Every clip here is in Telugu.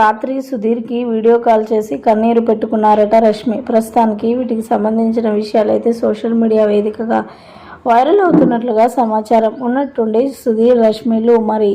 రాత్రి సుధీర్కి వీడియో కాల్ చేసి కన్నీరు పెట్టుకున్నారట రష్మి. ప్రస్తుతానికి వీటికి సంబంధించిన విషయాలు అయితే సోషల్ మీడియా వేదికగా వైరల్ అవుతున్నట్లుగా సమాచారం. ఉన్నట్టుండి సుధీర్ రష్మిలు మరి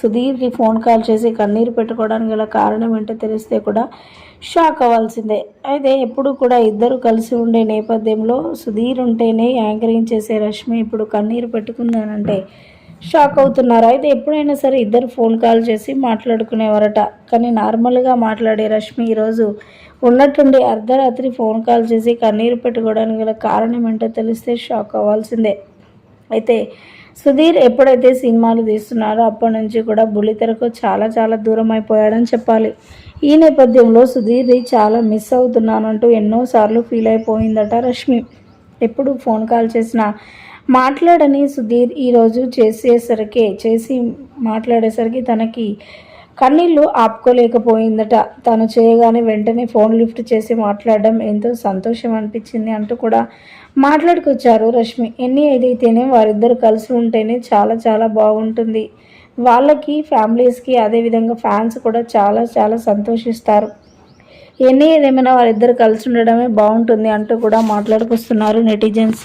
సుధీర్కి ఫోన్ కాల్ చేసి కన్నీరు పెట్టుకోవడానికి గల కారణం ఏంటో తెలిస్తే కూడా షాక్ అవ్వాల్సిందే. అయితే ఎప్పుడు కూడా ఇద్దరు కలిసి ఉండే నేపథ్యంలో సుధీర్ ఉంటేనే యాంకరింగ్ చేసే రష్మి ఇప్పుడు కన్నీరు పెట్టుకుందానంటే షాక్ అవుతున్నారు? అయితే ఎప్పుడైనా సరే ఇద్దరు ఫోన్ కాల్ చేసి మాట్లాడుకునేవారట. కానీ నార్మల్గా మాట్లాడే రష్మి ఈరోజు ఉన్నట్టుండి అర్ధరాత్రి ఫోన్ కాల్ చేసి కన్నీరు పెట్టుకోవడానికి గల కారణం ఏంటో తెలిస్తే షాక్ అవ్వాల్సిందే. అయితే సుధీర్ ఎప్పుడైతే సినిమాలు తీస్తున్నారో అప్పటి నుంచి కూడా బుల్లితెరకు చాలా చాలా దూరం అయిపోయాడని చెప్పాలి. ఈ నేపథ్యంలో సుధీర్ని చాలా మిస్ అవుతున్నానంటూ ఎన్నోసార్లు ఫీల్ అయిపోయిందట రష్మి. ఎప్పుడు ఫోన్ కాల్ చేసినా మాట్లాడని సుధీర్ ఈరోజు చేసేసరికి చేసి మాట్లాడేసరికి తనకి కన్నీళ్ళు ఆపుకోలేకపోయిందట. తను చేయగానే వెంటనే ఫోన్ లిఫ్ట్ చేసి మాట్లాడడం ఎంతో సంతోషం అనిపించింది అంటూ కూడా మాట్లాడుకొచ్చారు రష్మి. ఎన్ని ఏదైతేనే వారిద్దరు కలిసి ఉంటేనే చాలా చాలా బాగుంటుంది. వాళ్ళకి ఫ్యామిలీస్కి అదేవిధంగా ఫ్యాన్స్ కూడా చాలా చాలా సంతోషిస్తారు. ఎన్ని ఏదేమైనా వారిద్దరు కలిసి ఉండడమే బాగుంటుంది అంటూ కూడా మాట్లాడుకొస్తున్నారు నెటిజన్స్.